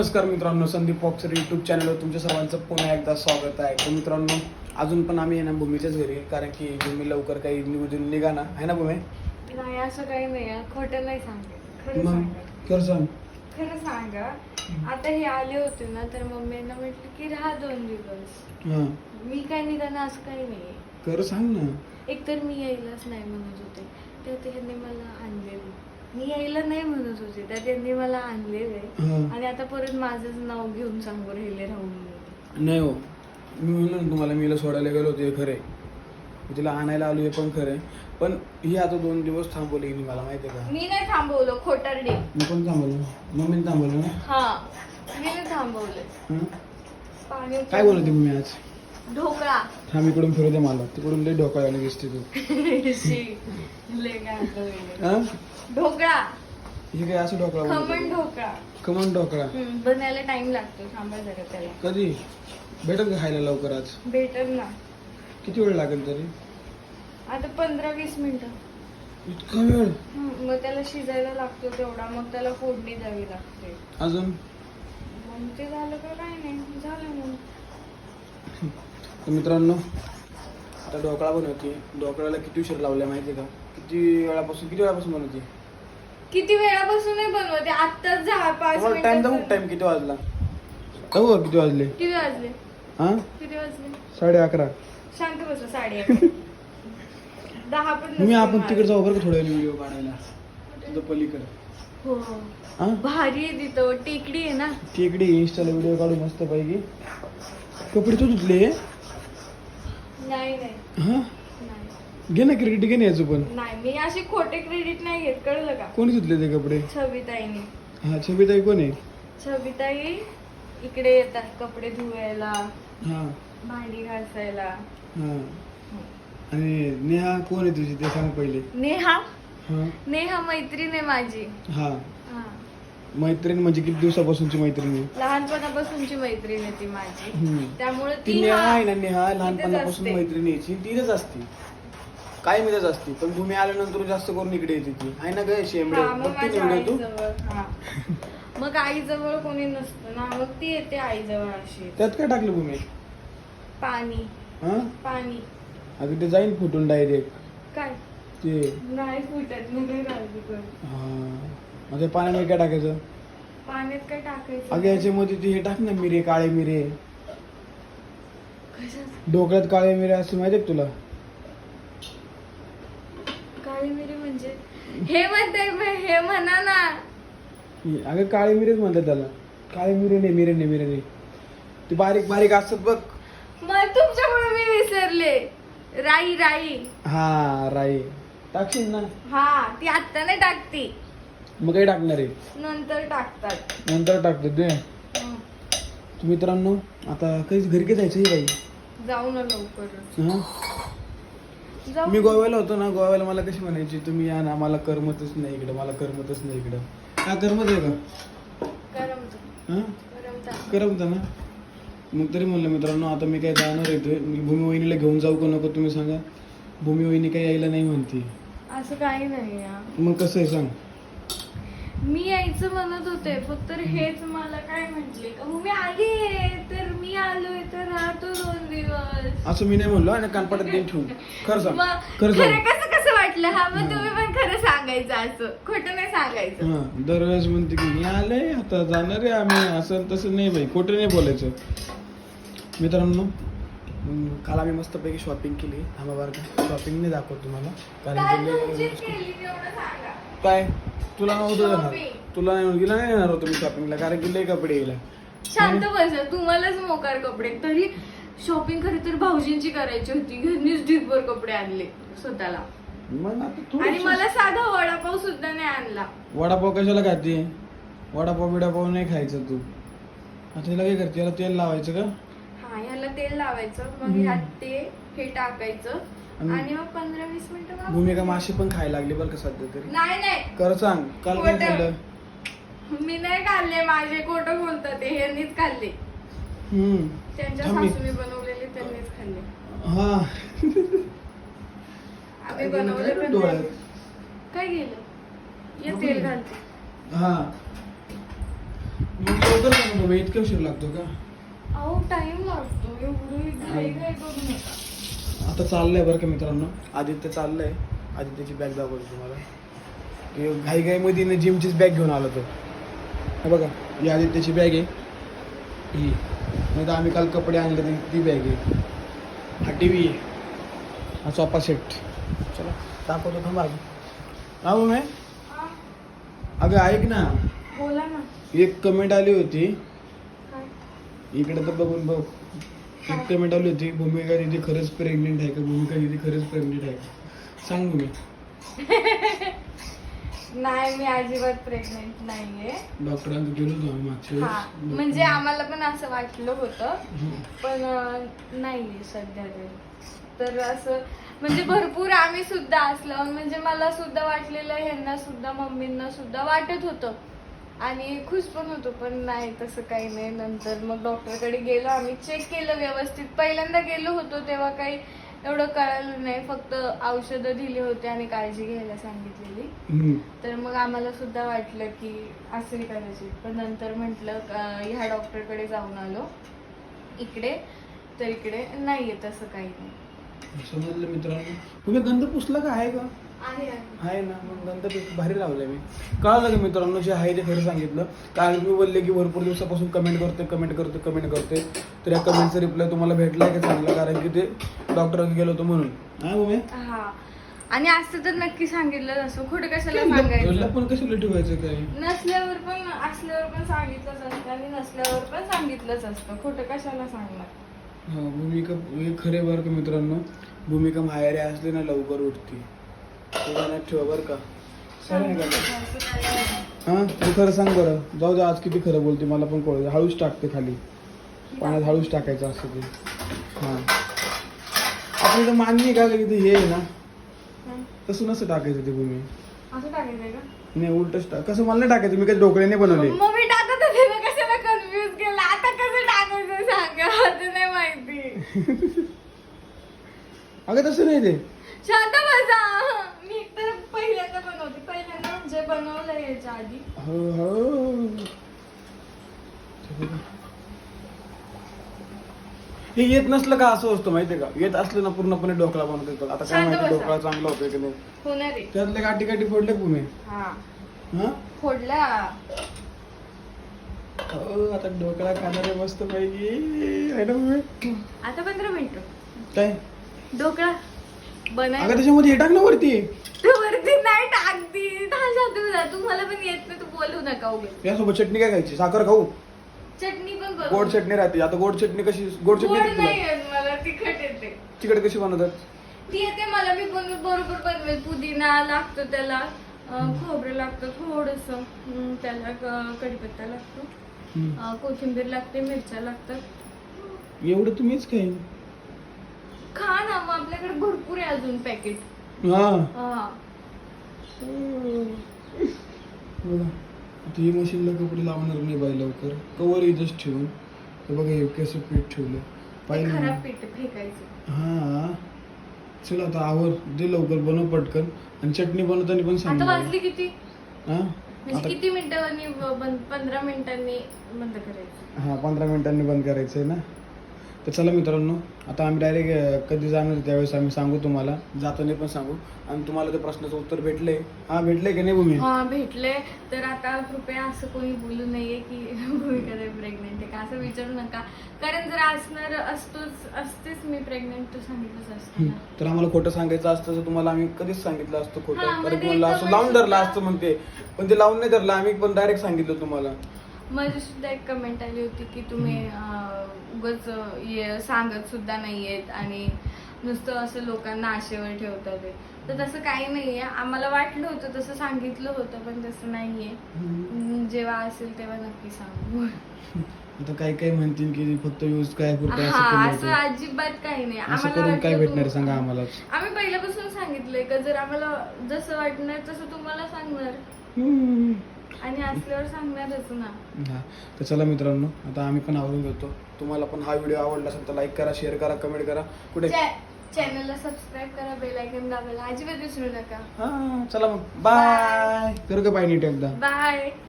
नमस्कार मित्रांनो संदीप पॉक्सर युट्यूब चॅनलवर तुमच्या सर्वांचं पुन्हा एकदा स्वागत आहे. तर मित्रांनो अजून पण आम्ही आहे ना भूमीच्याच घरी. कारण की भूमी लवकर काही निघून निघा ना आहे ना भूमी? नाही असं काही नाही. खोटं नाही खरं मग सांगा कर सांग. खरं सांगा आता हे आले होते ना तर मम्मीनं म्हटलं की राहा दोन दिवस. हां. मी काय निघाणं असं काही नाही कर सांग ना. एकतर मी यायलाच नाही म्हणत होते. त्यात ह्यांनी मला आणलेलं. मी यायला नाही म्हणत होते त्यात त्यांनी मला आणलेलं हां. आणि आता परत माझंच नाव घेऊन सांगू राहिले राहून नाही हो. मी म्हणलो ना तुम्हाला मीला सोडायला गेलो होते खरे तिला आणायला आलो हे पण खरं आहे. पण ही आता दोन दिवस थांबवली हिने मला माहिती आहे का? मी नाही थांबवलं खोटारडे. मी पण थांबवलं. मम्मीने थांबवलं ना? हा मी नाही थांबवलं. हं? पाणी काय बोलत होती मी आज? ढोकळा. थांब इकडून फिरू दे मला. तिकडून लई ढोकायला दिसते तू. शी. लय गाणं. हा? ढोकळा. हे काय असं ढोकळा खमण बनवतो? ढोकळा. खमण ढोकळा. हम्म, बनायला टाइम लागतो थांबा जरा त्याला. कधी? भेटत का खायला लवकर आज? भेटल ना. किती वेळ लागेल तरी? आता पंधरा वीस मिनिटं. इतका वेळ? हम्म, मग त्याला शिजायला लागतो तेवढा मग त्याला फोडणी द्यावी लागते. अजून? मग ते झालं का काय नाही झालं मग तर मित्रांनो आता ढोकळा बनवते. ढोकळ्याला किती उशीर लावलाय माहिती का? किती वेळापासून किती वेळापासून बनवते? किती वेळापासून नाही बनवते आत्ताच दहा पाच तुम्हाला टाइम दाखवू टाइम किती वाजला? दाखवू का किती वाजले? किती वाजले? हा? किती वाजले? साडे अकरा. शांत बसा साडे अकरा. दहा पण मी नसतील आपण. तिकडे जाऊ बरं का थोड्या व्हिडिओ काढायला. पलीकडे. हो हा. भारी आहे तिथं. टेकडी आहे ना? तिकडे इंस्टाला व्हिडिओ काढू मस्त पैकी कपडे तू धुतले? नाही नाही. हा? नाही घे ना क्रेडिट घे ना याचं पण. नाही मी असे खोटे क्रेडिट नाही घेत कळलं का? कोणी धुतले ते कपडे? छबिताईने हा छबिताई कोण आहे? छबिताई इकडे येतात कपडे धुवायला हा. भांडी घासायला. हा. आणि नेहा कोण आहे तुझी? ते सांग पहिले. नेहा? हा. नेहा मैत्रीण आहे माझी. हा. हा. मैत्रीण म्हणजे किती दिवसापासूनची मैत्रीण आहे? लहानपणापासूनची मैत्रीण आहे ती माझी. हम्म. त्यामुळे ती ती नेहा आहे ना नेहा लहानपणापासून असते. मैत्रीण यायची तीच असते. काय मिळत असते? पण भूमी आल्यानंतर जास्त करून इकडे येते ती. आहे ना काय शेंबडे? हा, मग बघते माझ्या ना व्हिडिओ तू? आईजवळ हा. मग आईजवळ कोणी नसतं ना मग ती येते आईजवळ अशी. त्यात काय टाकलं भूमी? पाणी. हा? पाणी. अगं ते जाईन फुटून डायरेक्ट. काय? ते. नाही फुटत मी नाही हा. मग ते पाण्यामध्ये काय टाकायचं? पाण्यात काय टाकायचं? अगं याच्यामध्ये ते हे टाक ना मिरे काळे मिरे? डोक्यात काळे मिरे असते माहिती आहे का तुला? काळी मिरी म्हणजे? हे म्हणते हे म्हणा ना. अगं काळे मिरेच म्हणतात त्याला. काळे मिरे नाही मिरे नाही मिरे नाही. ते बारीक बारीक असतात बघ. मग तुमच्यामुळे मी विसरले. राई राई. हा राई. टाकशील ना? हा ती आत्ता नाही टाकती. मग काय टाकणार आहे? नंतर टाकतात. नंतर टाकतो ते. हं. तर मित्रांनो आता काही घरी काय जायचं बाई? जाऊ ना लवकर हा? मी गोव्याला होतो ना गोव्याला मला कशी म्हणायची तुम्ही या ना मला करमतच नाही इकडं मला करमतच नाही इकडं. का करमत आहे का? करमत. हा? ना? मग तरी म्हणलं मित्रांनो आता मी काय जाणार येतोय मी भूमी वहिनीला घेऊन जाऊ का नको तुम्ही सांगा. भूमी वहिनी काही यायला नाही म्हणते. असं काही नाही मग कसं आहे सांग. मी यायचं म्हणत होते फक्त हेच मला काय म्हटले? का मी आली तर मी आलोय तर राहतो दोन दिवस. असं मी नाही म्हणलो आणि कानपाटात देऊन ठेवून. खरं सांग मग खरं खरं सांग. कसं कसं वाटलं? हा मग. तुम्ही पण खरं सांगायचं असं. खोटं नाही सांगायचं. हा दरवेळेस म्हणते की मी आलंय आता जाणार आहे आम्ही असं तसं नाही बाई खोटं नाही बोलायचं. मित्रांनो काल आम्ही मस्तपैकी शॉपिंग केली का शॉपिंग नाही दाखवत तुम्हाला काय कारण की तुमचीच लय- केली तेवढं सांगा. काय? तुला नव्हतं जाणार. तुला नाही गेला नाही येणार होतो मी शॉपिंगला कारण की लय कपडे येईल शांत बस तुम्हालाच मोकार कपडे. तरी शॉपिंग खरी तर भाऊजींची करायची होती. घरनीच ढीगभर कपडे आणले स्वतःला. मग आता तू आणि मला साधा वडापाव सुद्धा नाही आणला. वडापाव कशाला खाते? वडापाव बिडापाव नाही खायचं तू. आता काय करते? याला तेल लावायचं का? हा ह्याला तेल लावायचं. मग. ह्यात ते हे टाकायचं. आणि- मग पंधरा वीस मिनिटं भूमिका माशी पण खायला लागली बरं का सध्या तरी. नाही नाही. कर सांग काल काय खोटं. खाल्लं मी नाही खाल्ले माझे खोटं बोलतात ते ह्यांनीच खाल्ले. हम्म. त्यांच्या थांब मी. सासूने बनवलेले त्यांनीच खाल्ले. हा. आम्ही काय बनवले गेलं पण डोळ्यात? नाही. काय गेलं ये नको तेल ना. घालते. हा. मग लवकर का नको इतका उशीर लागतो का? अहो टाइम लागतो. एवढी घाई घाई करू नका आता चाललंय बरं का मित्रांनो. आदित्य चाललंय. आदित्यची बॅग दाखवतो तुम्हाला. घाई घाईमध्ये ना जिमचीच बॅग घेऊन आलो तो. हे बघा ही आदित्यची बॅग आहे. ही. नाही तर आम्ही काल कपडे आणले ती ती बॅग आहे. हा टी व्ही आहे. हा सोफा सेट चला दाखवतो थांबा अगं हा मग हा, अगं ऐक ना. बोला ना. एक कमेंट आली होती. इकडे तर बघून बघ. एक आली होती. भूमिका दिदी खरंच प्रेग्नेंट आहे का? भूमिका दिदी खरंच प्रेग्नेंट आहे का? सांग मी. नाही मी अजिबात प्रेग्नेंट नाहीये. डॉक्टरांकडे गेलो होतो आम्ही मागच्या हा वेळेस. म्हणजे आम्हाला पण असं वाटलं होतं हम्म. पण अं, नाहीये सध्या तरी. तर असं म्हणजे भरपूर आम्ही सुद्धा असलं म्हणजे मला सुद्धा वाटलेलं ह्यांना सुद्धा मम्मींना सुद्धा वाटत होतं. आणि खुश पण होतो पण नाही तसं काही नाही. नंतर मग डॉक्टरकडे गेलो आम्ही चेक केलं व्यवस्थित. पहिल्यांदा गेलो होतो तेव्हा काही एवढं कळालं नाही. फक्त औषधं दिली होती आणि काळजी घ्यायला सांगितलेली. तर मग आम्हाला सुद्धा वाटलं की असेल कदाचित पण नंतर म्हटलं ह्या डॉक्टरकडे जाऊन आलो. इकडे तर इकडे नाहीये तसं काही नाही. समजलं मित्रांनो. तुम्ही गंध पुसला का आहे का? आहे आहे. आहे ना मग पुस- भारी लावलाय मी. कळालं का मित्रांनो जे आहे ते खरं सांगितलं. कारण मी बोलले की भरपूर दिवसापासून कमेंट करते कमेंट करते कमेंट करते तर या कमेंटचा रिप्लाय तुम्हाला भेटलाय का चांगला कारण की ते डॉक्टर गेलो होतो म्हणून. हा मम्मी हा. आणि असतं तर नक्की सांगितलं असं खोटं कशाला सांगायचं? पण कशाला ठेवायचं काय? नसल्यावर पण असल्यावर पण सांगितलंच असतं आणि नसल्यावर पण सांगितलंच असतं. खोटं कशाला सांगणार? हा भूमिका हे खरे बरं का मित्रांनो. भूमिका माहेरी असली ना लवकर उठती. ठेवा बरं का. असं नाही. हा तू खरं सांग बरं. जाऊ दे आज किती खरं बोलते मला पण कळू. हळूच टाकते खाली. पाण्यात हळूच टाकायचं असतं ते. हा. आपलं तर मान्य का की ते हे आहे ना. तसं नसं टाकायचं ते भूमी. असं का? नाही उलटच टाक. कसं मला नाही टाकायचं मी काही ढोकळ्याने बनवले. मग मी टाकत होते ना कशाला कन्फ्युज केलं? आता कसं टाकायचं सांगा? आता नाही माहिती. अगं तसं नाही ते. शांत बसा. पहिल्यांदा बनवते. पहिल्यांदा म्हणजे बनवलं याच्या आधी. हो हो. हे येत नसलं का असं असतं माहितीये का? येत असलं ना पूर्णपणे डोकळा बनवतो येतो. आता काय शांत माहिती बसा. डोकळा चांगला होतोय की नाही? होणार आहे. त्यातल्या गाठी गाठी फोडले भूमी हा. हा? फोडला. हो आता ढोकळा खाणार मस्त पैकी. आहे. ना भूमी आता पंधरा मिनिटं. काय? ढोकळा. अगं त्याच्यामध्ये हे टाक ना वरती. तू वरती नाही टाकती. दहा शांत बसा. तुम्हाला पण येत नाही तू बोलू नका उगे यासोबत चटणी काय खायची? साखर खाऊ? चटणी पण गोड बनव चटणी राहते. आता गोड चटणी कशी गोड चटणी गोड येते तुला? नाही येत मला तिखट येते. तिकडे कशी बनवतात? ती येते मला मी पण बरोबर बनवेल. पुदिना लागतो त्याला. अं, खोबरं लागतं थोडस. त्याला क- कढीपत्ता लागतो. अं, कोथिंबीर लागते मिरच्या लागतात. एवढं तुम्हीच काय खा ना मग आपल्याकडे भरपूर आहे अजून पॅकेट हा. बघा आता ही मशीनला कपडे लावणार नाही बाई लवकर. कवर इथंच ठेवून. हे बघा हे कसं पीठ ठेवलं पाहिलं खराब ना? पीठ फेकायचं. हा. चल आता आवर दे लवकर बनव पटकन. आणि चटणी बनवताना पण आता सांग वाजली किती? हा? म्हणजे आता किती मिनिटांनी ब- बंद पंधरा मिनिटांनी बंद करायचं? हा पंधरा मिनिटांनी बंद करायचं आहे ना? तर चला मित्रांनो आता आम्ही डायरेक्ट कधी जाणार त्यावेळेस आम्ही सांगू तुम्हाला. जाताना पण सांगू. आणि तुम्हाला ते प्रश्नाचं उत्तर भेटले हा भेटले की नाही भूमी? हा भेटले. तर आता कृपया असं कोणी बोलू नये की भूमिका प्रेग्नेंट आहे का? असं विचारू नका. कारण जर असणार असतोच असतेच मी प्रेग्नेंट तर सांगितलंच असतं. तर आम्हाला खोटं सांगायचं असतं तर तुम्हाला आम्ही कधीच सांगितलं असतं खोटं. ते तुम्हाला असं comment लावून धरलं असतं म्हणते. पण ते लावून नाही धरलं आम्ही पण डायरेक्ट सांगितलं तुम्हाला. माझी सुद्धा एक कमेंट आली होती की तुम्ही उगाच ये- सांगत सुद्धा नाहीयेत आणि नुसतं असं लोकांना आशेवर ठेवतात ते. तर तसं काही नाहीये. आम्हाला वाटलं होतं तसं सांगितलं होतं पण तसं नाहीये. जेव्हा असेल तेव्हा नक्की सांगू. आता काय काय म्हणतील की फक्त यूज काय असं हा असं. अजिबात काही नाही. असं आम्हाला करून काय भेटणार सांगा आम्हालाच आम्ही पहिल्यापासून सांगितलंय का जर आम्हाला जसं वाटणार तसं तुम्हाला सांगणार. आणि असल्यावर सांगणारच ना. हा. तर चला मित्रांनो आता आम्ही पण आवडून घेतो. तुम्हाला पण हा व्हिडिओ आवडला असेल तर लाईक करा शेअर करा कमेंट करा. कुठे? चॅनलला सबस्क्राईब करा बेल आयकन दाबायला. अजिबात विसरू नका. हा चला मग. बाय करू का बाय नीट एकदा? बाय